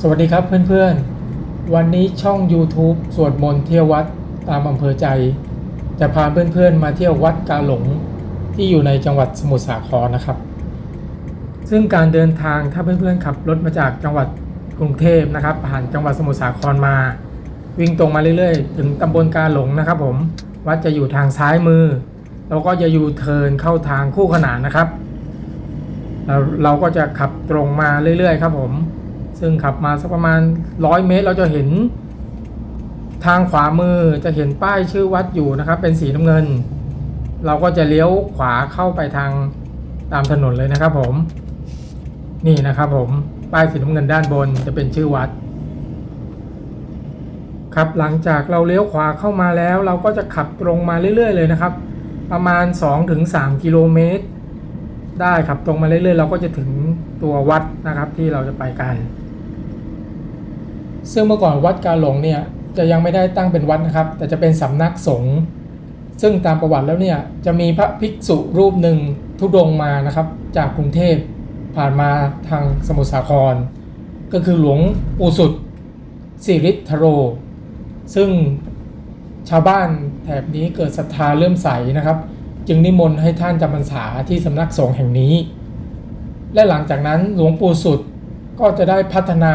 สวัสดีครับเพื่อนๆ วันนี้ช่อง YouTube สวดมนต์เที่ยววัดตามอำเภอใจ จะพาเพื่อนๆ มาเที่ยววัดกาหลงที่อยู่ในจังหวัดสมุทรสาครนะครับ ซึ่งการเดินทางถ้าเพื่อนๆขับรถมาจากจังหวัดกรุงเทพนะครับ ผ่านจังหวัดสมุทรสาครมา วิ่งตรงมาเรื่อยๆ ถึงตำบลกาหลงนะครับ ผมวัดจะอยู่ทางซ้ายมือแล้วก็จะยูเทินเข้าทางคู่ขนานนะครับเราเราก็จะขับตรงมาเรื่อยๆ ครับผม ซึ่งขับมาสักประมาณร้อยเมตร เราจะเห็น ทางขวามือจะเห็นป้ายชื่อวัดอยู่นะครับ เป็นสีน้ำเงิน เราก็จะเลี้ยวขวาเข้าไปทางตามถนนเลยนะครับ ผม นี่นะครับ ผมป้ายสีน้ำเงินด้านบนจะเป็นชื่อวัด ครับหลังจากเราเลี้ยวขวาเข้ามาแล้ว เราก็จะขับตรงมาเรื่อยๆ เลยนะครับ ประมาณ 2-3 กิโลเมตรได้ครับตรงมาเรื่อยๆ เราก็จะถึงตัววัดนะครับที่เราจะไปกัน ซึ่งเมื่อก่อนวัดกาหลงเนี่ยจะยังไม่ได้ตั้งเป็นวัดนะครับ แต่จะเป็นสำนักสงฆ์ซึ่งตามประวัติแล้วเนี่ยจะมีพระภิกษุรูปหนึ่งทุดงมานะครับ จากกรุงเทพผ่านมาทางสมุทรสาคร ก็คือหลวงปู่สุดสิริธโร ซึ่งชาวบ้านแถบนี้เกิดศรัทธาเลื่อมใสนะครับ จึงนิมนต์ให้ท่านจำพรรษาที่สำนักสงฆ์แห่งนี้ และหลังจากนั้นหลวงปู่สุดก็จะได้พัฒนา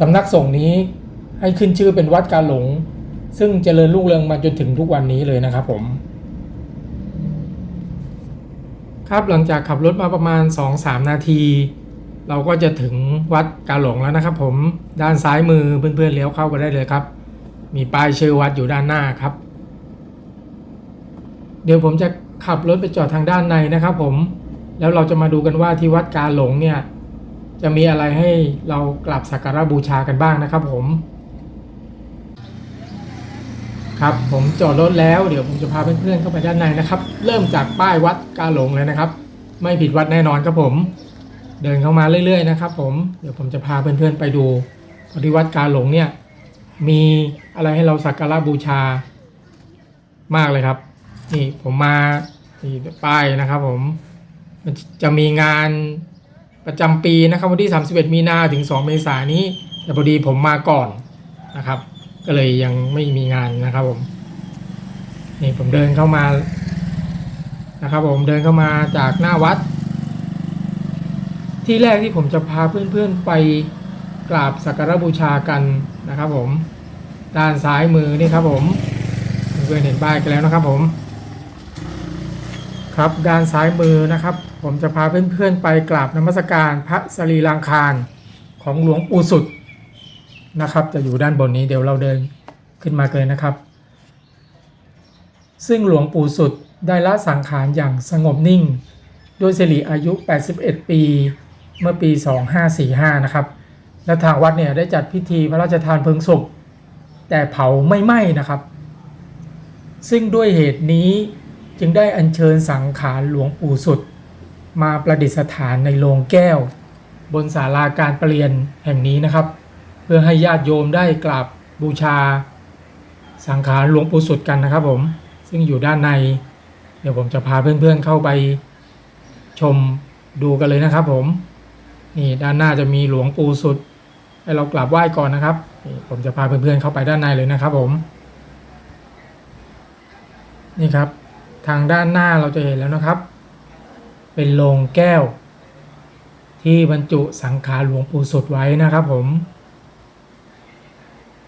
สำนักสงฆ์นี้ให้ขึ้นชื่อเป็นวัดกาหลง ซึ่งเจริญรุ่งเรืองมาจนถึงทุกวันนี้เลยนะครับผมครับหลังจากขับรถมาประมาณ 2-3 นาที เราก็จะถึงวัดกาหลงแล้วนะครับ ผมด้านซ้ายมือเพื่อนๆเลี้ยวเข้าไปได้เลยครับ มีป้ายชื่อวัดอยู่ด้านหน้าครับ เดี๋ยวผมจะขับรถไปจอดทางด้านในนะครับ ผมแล้วเราจะมาดูกันว่าที่วัดกาหลงเนี่ย จะมีอะไรให้เรากราบสักการะบูชากันบ้างนะครับผม ครับผมจอดรถแล้วเดี๋ยวผมจะพาเพื่อนๆเข้าไปด้านในนะครับ เริ่มจากป้ายวัดกาหลงเลยนะครับ ไม่ผิดวัดแน่นอนครับผม เดินเข้ามาเรื่อยๆนะครับ ผมเดี๋ยวผมจะพาเพื่อนๆไปดูพที่วัดกาหลงเนี่ยมีอะไรให้เราสักการะบูชามากเลยครับ นี่ผมมานี่ป้ายนะครับ ผมมันจะมีงาน ประจำปีนะครับวันที่ 31 มีนาถึง 2 เมษายนนี้ แต่พอดีผมมาก่อนนะครับ ก็เลยยังไม่มีงานนะครับผมนี่ผมเดินเข้ามานะครับผมเดินเข้ามาจากหน้าวัด ที่แรกที่ผมจะพาเพื่อนๆไปกราบสักการบูชากันนะครับผมด้านซ้ายมือนี่ครับผมเพื่อนเห็นป้ายกันแล้วนะครับผม ครับด้านซ้ายมือนะครับ ผมจะพาเพื่อนๆไปกราบนมัสการพระสรีรังคารของหลวงปู่สุดนะครับ จะอยู่ด้านบนนี้เดี๋ยวเราเดินขึ้นมาเลยนะครับ ซึ่งหลวงปู่สุดได้ละสังขารอย่างสงบนิ่ง ด้วยสิริอายุ 81 ปี เมื่อปี 2545 นะครับ และทางวัดเนี่ยได้จัดพิธีพระราชทานเพลิงศพแต่เผาไม่ไหม้นะครับ ซึ่งด้วยเหตุนี้จึงได้อัญเชิญสังขารหลวงปู่สุด มาประดิษฐานในโลงแก้ว บนศาลาการประเรียนแห่งนี้นะครับ เพื่อให้ญาติโยมได้กราบบูชา สังขารหลวงปู่สุดกันนะครับผมซึ่งอยู่ด้านใน เดี๋ยวผมจะพาเพื่อนๆเข้าไปชมดูกันเลยนะครับผมนี่ด้านหน้าจะมีหลวงปู่สุด ให้เรากราบไหว้ก่อนนะครับนี่ผมจะพาเพื่อนๆเข้าไปด้านในเลยนะครับผมนี่ครับ ทางด้านหน้าเราจะเห็นแล้วนะครับ เป็นโลงแก้ว ที่บรรจุสังขารหลวงปู่สุดไว้นะครับผม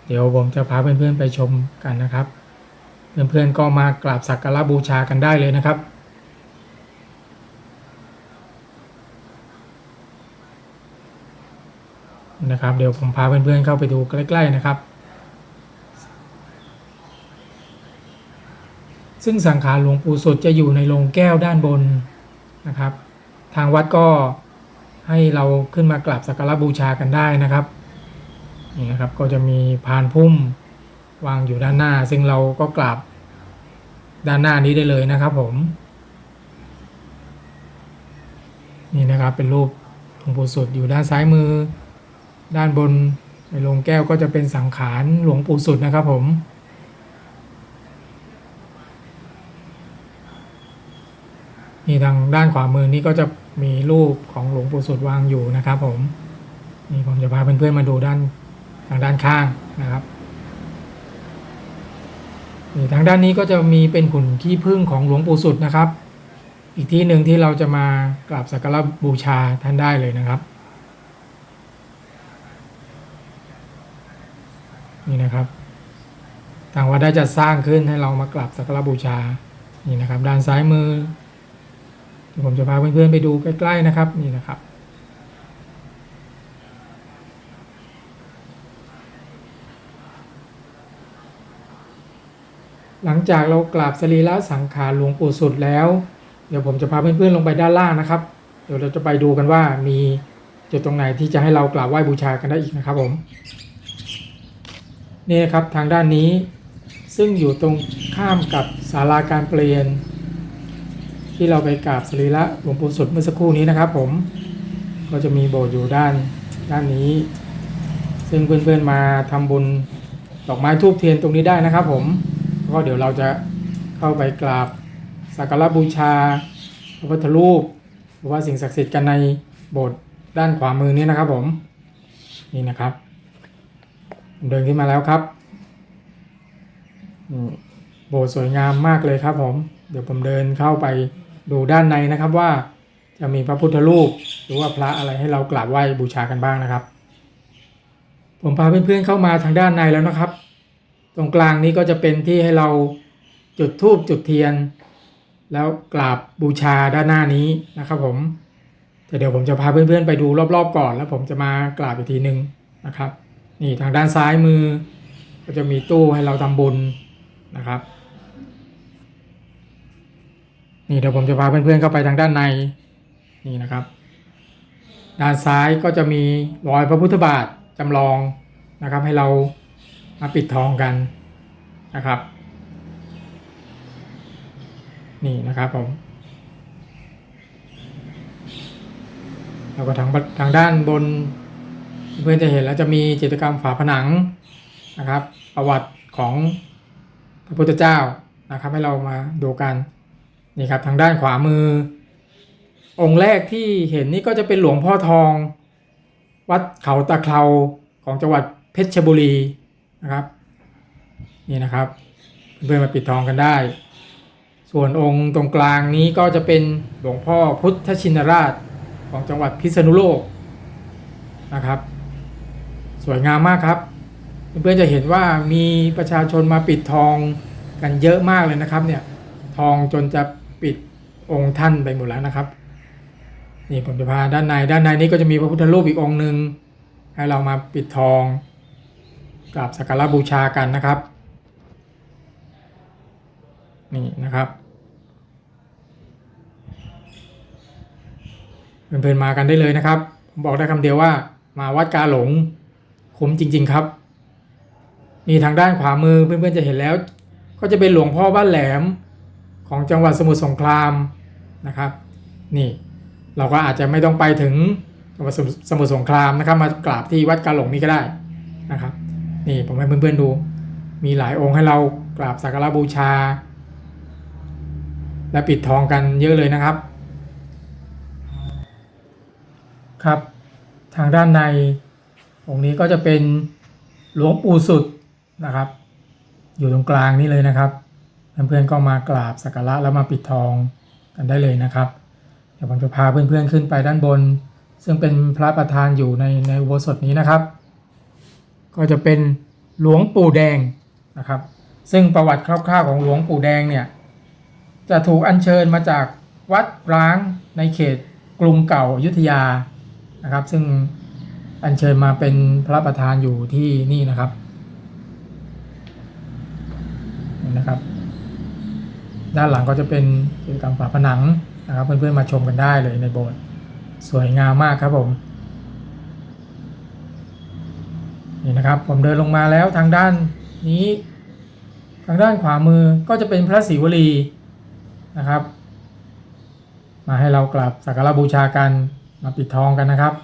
เดี๋ยวผมจะพาเพื่อนๆไปชมกันนะครับ เพื่อนๆก็มากราบสักการะบูชากันได้เลยนะครับนะครับเดี๋ยวผมพาเพื่อนๆเข้าไปดูใกล้ ๆนะครับ ซึ่งสังขารหลวงปู่สุดจะอยู่ในโรงแก้วด้านบน นะครับ ทางวัดก็ให้เราขึ้นมากราบสักการะบูชากันได้นะครับนี่นะครับก็จะมีพานพุ่มวางอยู่ด้านหน้า ซึ่งเราก็กราบด้านหน้านี้ได้เลยนะครับผม นี่นะครับเป็นรูปหลวงปู่สุดอยู่ด้านซ้ายมือ ด้านบนในโรงแก้วก็จะเป็นสังขารหลวงปู่สุดนะครับผม นี่ทางด้านขวามือนี้ก็จะมีรูปของหลวงปู่สุดวางอยู่นะครับผมนี่ผมจะพาเพื่อนๆมาดูด้านทางด้านข้างนะครับนี่ทางด้านนี้ก็จะมีเป็นหุ่นขี้ผึ้งของหลวงปู่สุดนะครับ อีกที่หนึ่งที่เราจะมากราบสักการะบูชาท่านได้เลยนะครับ นี่นะครับทางวัดได้จัดสร้างขึ้นให้เรามากราบสักการะบูชานี่นะครับ ด้านซ้ายมือ ดี๋ยวผมจะพาเพื่อนๆไปดูใกล้ๆนะครับนี่นะครับหลังจากเรากราบสรีระสังขารหลวงปู่สุดแล้ว เดี๋ยวผมจะพาเพื่อนๆลงไปด้านล่างนะครับ เดี๋ยวเราจะไปดูกันว่ามีจุดตรงไหนที่จะให้เรากราบไหว้บูชากันได้อีกนะครับผมนี่นะครับทางด้านนี้ซึ่งอยู่ตรงข้ามกับศาลาการเปลี่ยน ที่เราไปกราบสรีระหลวงปู่สุดเมื่อสักครู่นี้นะครับ ผมก็จะมีโบสถ์อยู่ด้านด้านนี้ ซึ่งเพื่อนๆมาทำบุญดอกไม้ทูบเทียนตรงนี้ได้นะครับ ผมก็เดี๋ยวเราจะเข้าไปกราบสักการะบูชาพระพุทธรูปหรือว่าสิ่งศักดิ์สิทธิ์กันในโบสถ์ด้านขวามือนี้นะครับ ผมนี่นะครับ เดินขึ้นมาแล้วครับโบสถ์สวยงามมากเลยครับผม เดี๋ยวผมเดินเข้าไป ดูด้านในนะครับว่าจะมีพระพุทธรูปหรือว่าพระอะไรให้เรากราบไหว้บูชากันบ้างนะครับ ผมพาเพื่อนๆเข้ามาทางด้านในแล้วนะครับ ตรงกลางนี้ก็จะเป็นที่ให้เราจุดธูปจุดเทียน แล้วกราบบูชาด้านหน้านี้นะครับ ผมแต่เดี๋ยวผมจะพาเพื่อนๆไปดูรอบๆ ก่อน แล้วผมจะมากราบอีกทีหนึ่งนะครับ นี่ทางด้านซ้ายมือ ก็จะมีตู้ให้เราทำบุญนะครับ นี่เดี๋ยวผมจะพาเพื่อนๆเข้าไปทางด้านในนี่นะครับ ด้านซ้ายก็จะมีรอยพระพุทธบาทจำลองนะครับ ให้เรามาปิดทองกันนะครับ นี่นะครับผมแล้วก็ทางทางด้านบน เพื่อนจะเห็นแล้วจะมีจิตรกรรมฝาผนังนะครับ ประวัติของพระพุทธเจ้านะครับ ให้เรามาดูกัน นี่ครับทางด้านขวามือ องค์แรกที่เห็นนี่ก็จะเป็นหลวงพ่อทอง วัดเขาตะเคราของจังหวัดเพชรบุรีนะครับ นี่นะครับเพื่อนมาปิดทองกันได้ ส่วนองค์ตรงกลางนี้ก็จะเป็นหลวงพ่อพุทธชินราชของจังหวัดพิษณุโลกนะครับ สวยงามมากครับ เพื่อนๆจะเห็นว่ามีประชาชนมาปิดทองกันเยอะมากเลยนะครับเนี่ยทองจนจะ องค์ท่านไปหมดแล้วนะครับนี่ผมจะพาด้านในด้านในนี้ก็จะมีพระพุทธรูปอีกองค์หนึ่งให้เรามาปิดทองกราบสักการะบูชากันนะครับนี่นะครับเพื่อนๆมากันได้เลยนะครับผมบอกได้คำเดียวว่ามาวัดกาหลงคุ้มจริง ๆครับนี่ทางด้านขวามือเพื่อนๆจะเห็นแล้ว ก็จะเป็นหลวงพ่อบ้านแหลมของจังหวัดสมุทรสงคราม นะครับ นี่เราก็อาจจะไม่ต้องไปถึงสมุทรสงครามนะครับมากราบที่วัดกาหลงนี้ก็ได้นะครับ นี่ผมให้เพื่อนๆดู มีหลายองค์ให้เรากราบสักการะบูชา และปิดทองกันเยอะเลยนะครับ ครับ ทางด้านในองค์นี้ก็จะเป็นหลวงปู่สุดนะครับ อยู่ตรงกลางนี่เลยนะครับเพื่อนๆก็มากราบสักการะแล้วมาปิดทอง กันได้เลยนะครับ เดี๋ยวผมจะพาเพื่อนๆขึ้นไปด้านบน ซึ่งเป็นพระประธานอยู่ในในอุโบสถนี้นะครับ ก็จะเป็นหลวงปู่แดงนะครับ ซึ่งประวัติคร่าวๆของหลวงปู่แดงเนี่ยจะถูกอัญเชิญมาจากวัดร้างในเขตกรุงเก่าอยุธยานะครับ ซึ่งอัญเชิญมาเป็นพระประธานอยู่ที่นี่นะครับนี่นะครับ ด้านหลังก็จะเป็นกิจกรรมฝาผนังนะครับเพื่อนๆมาชมกันได้เลยในโบสถ์สวยงามมากครับผมนี่นะครับผมเดินลงมาแล้วทางด้านนี้ ทางด้านขวามือก็จะเป็นพระศิวลีนะครับ มาให้เรากราบสักการบูชากันมาปิดทองกันนะครับ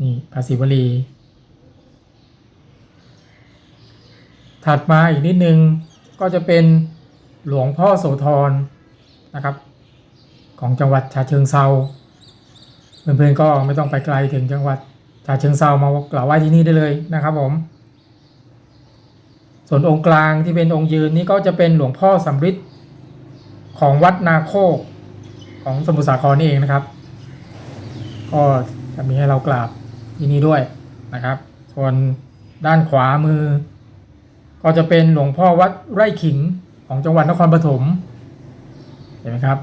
นี่พระศิวลีถัดมาอีกนิดนึงก็จะเป็น หลวงพ่อโสธรนะครับ ของจังหวัดฉะเชิงเซาเพื่อนๆก็ไม่ต้องไปไกลถึงจังหวัดฉะเชิงเซามากราบไหว้ที่นี่ได้เลยนะครับผมส่วนองค์กลางที่เป็นองค์ยืนนี่ก็จะเป็นหลวงพ่อสำริดของวัดนาโคกของสมุทรสาครนี่เองนะครับ ก็จะมีให้เรากราบที่นี่ด้วยนะครับ ส่วนด้านขวามือ ก็จะเป็นหลวงพ่อวัดไร่ขิง ของจังหวัดนครปฐมเห็นไหมครับ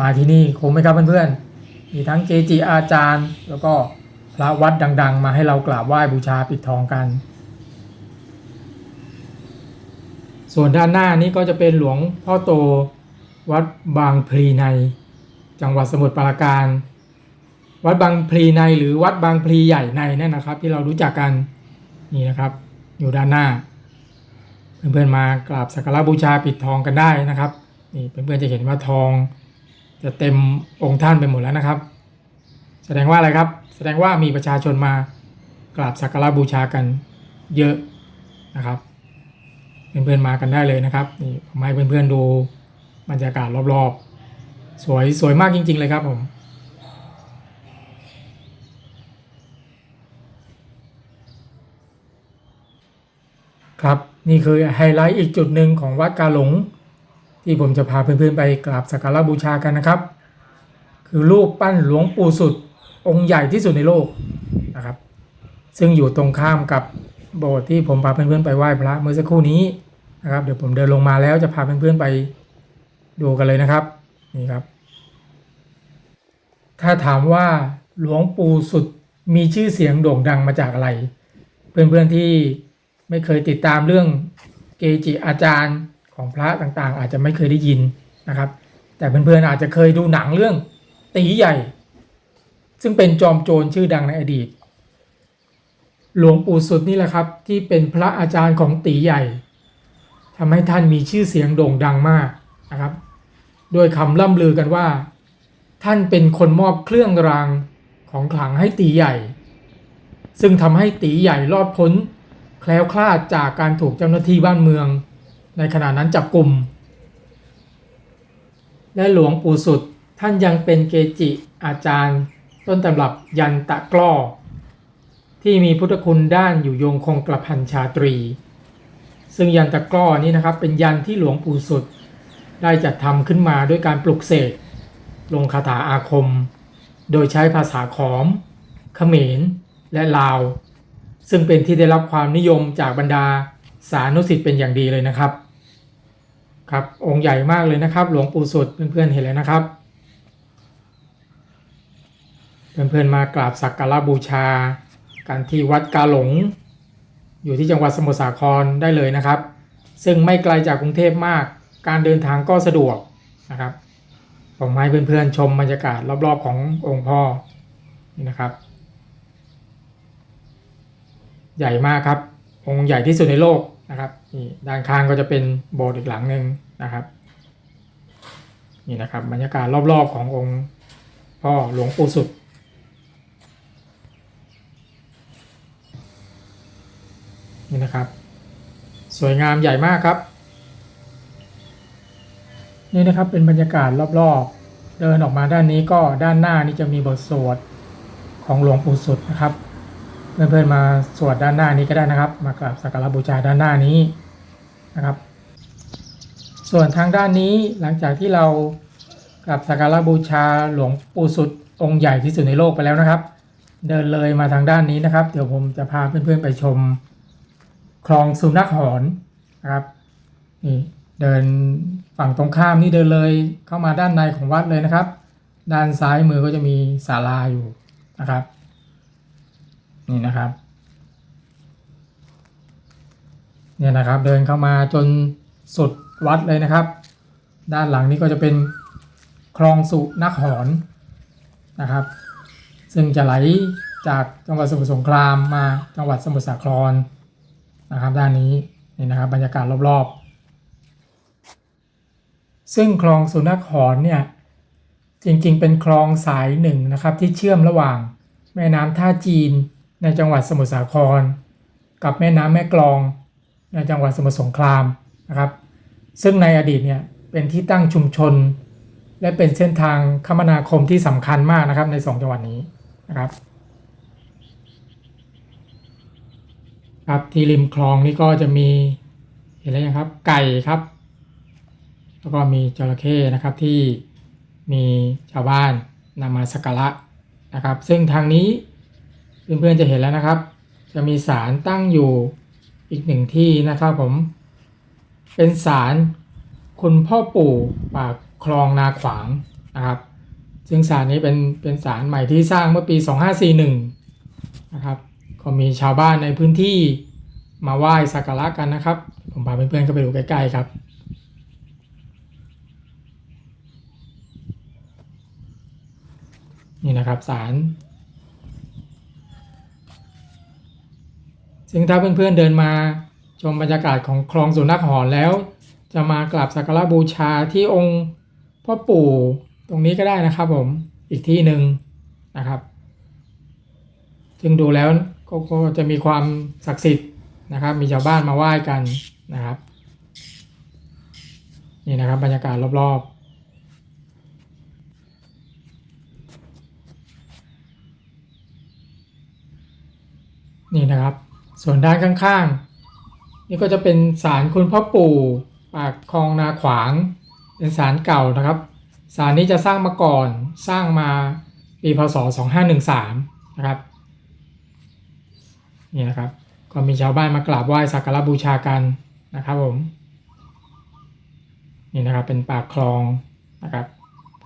มาที่นี่คุ้มไหมครับเพื่อนๆ มีทั้งเกจิอาจารย์ แล้วก็พระวัดดัง ๆ มาให้เรากราบไหว้บูชาปิดทองกัน ส่วนด้านหน้านี้ก็จะเป็นหลวงพ่อโตวัดบางพลีใน จังหวัดสมุทรปราการ วัดบางพลีในหรือวัดบางพลีใหญ่ในนั่นนะครับ ที่เรารู้จักกันนี่นะครับ อยู่ด้านหน้า เพื่อนๆมากราบสักการะบูชาปิดทองกันได้นะครับนี่เพื่อนๆจะเห็นว่าทองจะเต็มองค์ท่านไปหมดแล้วนะครับ แสดงว่าอะไรครับ แสดงว่ามีประชาชนมากราบสักการะบูชากันเยอะนะครับเพื่อนๆมากันได้เลยนะครับนี่ผมให้เพื่อนๆดูบรรยากาศรอบๆ สวยสวยมากจริง ๆ เลยครับผมครับ นี่คือไฮไลท์อีกจุดหนึ่งของวัดกาหลง ที่ผมจะพาเพื่อนๆไปกราบสักการะบูชากันนะครับ คือรูปปั้นหลวงปู่สุด องค์ใหญ่ที่สุดในโลกนะครับ ซึ่งอยู่ตรงข้ามกับโบสถ์ที่ผมพาเพื่อนๆไปไหว้พระเมื่อสักครู่นี้นะครับเดี๋ยวผมเดินลงมาแล้วจะพาเพื่อนๆไปดูกันเลยนะครับนี่ครับ ถ้าถามว่าหลวงปู่สุดมีชื่อเสียงโด่งดังมาจากอะไร เพื่อนๆที่ ไม่เคยติดตามเรื่องเกจิอาจารย์ของพระต่างๆ อาจจะไม่เคยได้ยินนะครับ แต่เพื่อนๆอาจจะเคยดูหนังเรื่องตีใหญ่ ซึ่งเป็นจอมโจรชื่อดังในอดีต หลวงปู่สุดนี่แหละครับ ที่เป็นพระอาจารย์ของตีใหญ่ทำให้ท่านมีชื่อเสียงโด่งดังมากนะครับโดยคำล่ำลือกันว่า ท่านเป็นคนมอบเครื่องรางของขลังให้ตีใหญ่ ซึ่งทำให้ตีใหญ่รอดพ้น แคล้วคลาดจากการถูกเจ้าหน้าที่บ้านเมือง ในขณะนั้นจับกลุ่ม และหลวงปู่สุดท่านยังเป็นเกจิอาจารย์ ต้นตำรับยันตะกล้อ ที่มีพุทธคุณด้านอยู่โยงคงกระพันชาตรี ซึ่งยันตะกล้อนี้นะครับเป็นยันที่หลวงปู่สุด ได้จัดทำขึ้นมาด้วยการปลุกเสกลงคาถาอาคม โดยใช้ภาษาขอม เขมร และลาว ซึ่งเป็นที่ได้รับความนิยมจากบรรดาสานุสิทธิ์เป็นอย่างดีเลยนะครับ ครับ องค์ใหญ่มากเลยนะครับ หลวงปู่สุดเพื่อนๆเห็นแล้วนะครับเพื่อนๆมากราบสักการะบูชา กันที่วัดกาหลง อยู่ที่จังหวัดสมุทรสาครได้เลยนะครับ ซึ่งไม่ไกลจากกรุงเทพมาก การเดินทางก็สะดวกนะครับผมให้เพื่อนๆชมบรรยากาศรอบๆขององค์พ่อนี่นะครับ ใหญ่มากครับ องค์ใหญ่ที่สุดในโลกนะครับนี่ด้านข้างก็จะเป็นโบสถ์อีกหลังหนึ่งนะครับนี่นะครับบรรยากาศรอบๆขององค์พ่อหลวงปู่สุด นี่นะครับ สวยงามใหญ่มากครับ นี่นะครับเป็นบรรยากาศรอบๆ เดินออกมาด้านนี้ก็ด้านหน้านี่จะมีบทสวดของหลวงปู่สุดนะครับ เพื่อนๆมาสวดด้านหน้านี้ก็ได้นะครับ มากราบสักการะบูชาด้านหน้านี้นะครับ ส่วนทางด้านนี้หลังจากที่เรากราบสักการะบูชาหลวงปู่สุดองค์ใหญ่ที่สุดในโลกไปแล้วนะครับ เดินเลยมาทางด้านนี้นะครับ เดี๋ยวผมจะพาเพื่อนๆไปชมคลองสุนัขหอนนะครับนี่เดินฝั่งตรงข้ามนี่เดินเลยเข้ามาด้านในของวัดเลยนะครับ ด้านซ้ายมือก็จะมีศาลาอยู่นะครับ นี่นะครับ เนี่ยนะครับเดินเข้ามาจนสุดวัดเลยนะครับ ด้านหลังนี้ก็จะเป็นคลองสุนักหอนนะครับ ซึ่งจะไหลจากจังหวัดสมุทรสงครามมาจังหวัดสมุทรสาครนะครับด้านนี้นี่นะครับบรรยากาศรอบๆ ซึ่งคลองสุนัขหอนเนี่ยจริงๆ เป็นคลองสายหนึ่งนะครับที่เชื่อมระหว่างแม่น้ำท่าจีน ในจังหวัดสมุทรสาคร กับแม่น้ำแม่กลอง ในจังหวัดสมุทรสงครามนะครับ ซึ่งในอดีตเนี่ยเป็นที่ตั้งชุมชน และเป็นเส้นทางคมนาคมที่สำคัญมากนะครับในสองจังหวัดนี้นะครับครับที่ริมคลองนี่ก็จะมีเห็นแล้วยังครับไก่ครับ แล้วก็มีจระเข้นะครับที่มีชาวบ้านนำมาสักการะนะครับ ซึ่งทางนี้ เพื่อนๆจะเห็นแล้วนะครับ จะมีศาลตั้งอยู่อีกหนึ่งที่นะครับผม เป็นศาลคุณพ่อปู่ปากคลองนาขวางนะครับ ซึ่งศาลนี้เป็นเป็นศาลใหม่ที่สร้างเมื่อปี 2541 นะครับ ก็มีชาวบ้านในพื้นที่มาไหว้สักการะกันนะครับ ผมพาเพื่อนๆเข้าไปดูใกล้ๆครับนี่นะครับศาล ซึ่งถ้าเพื่อนๆเดินมาชมบรรยากาศของคลองสุนัขหอนแล้ว จะมากราบสักการะบูชาที่องค์พ่อปู่ตรงนี้ก็ได้นะครับผมอีกที่หนึ่งนะครับ ซึ่งดูแล้วก็ก็จะมีความศักดิ์สิทธิ์นะครับ มีชาวบ้านมาไหว้กันนะครับ นี่นะครับบรรยากาศรอบๆนี่นะครับ ส่วนด้านข้างๆ นี่ก็จะเป็นศาลคุณพ่อปู่ปากคลองนาขวาง เป็นศาลเก่านะครับศาลนี้จะสร้างมาก่อนสร้างมาปีพศ 2513 นะครับนี่นะครับ ก็มีชาวบ้านมากราบไหว้สักการะบูชากันนะครับผมนี่นะครับเป็นปากคลองนะครับ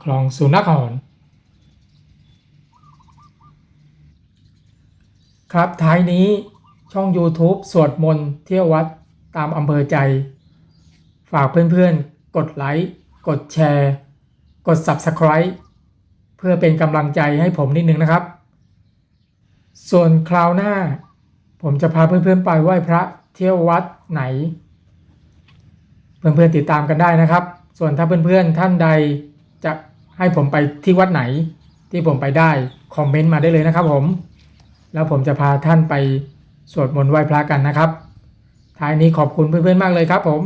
คลองสุนัขหอนครับท้ายนี้ ช่อง YouTube สวดมนต์เที่ยววัดตามอำเภอใจ ฝากเพื่อนๆ กดไลค์ กดแชร์ กด Subscribe เพื่อเป็นกำลังใจให้ผมนิดนึงนะครับ ส่วนคราวหน้า ผมจะพาเพื่อนๆ ไปไหว้พระเที่ยววัดไหน เพื่อนๆ ติดตามกันได้นะครับ ส่วนถ้าเพื่อนๆ ท่านใดจะให้ผมไปที่วัดไหน ที่ผมไปได้ คอมเมนต์มาได้เลยนะครับผม แล้วผมจะพาท่านไป สวดมนต์ไหว้พระกันนะครับท้ายนี้ขอบคุณเพื่อนๆมากเลยครับผม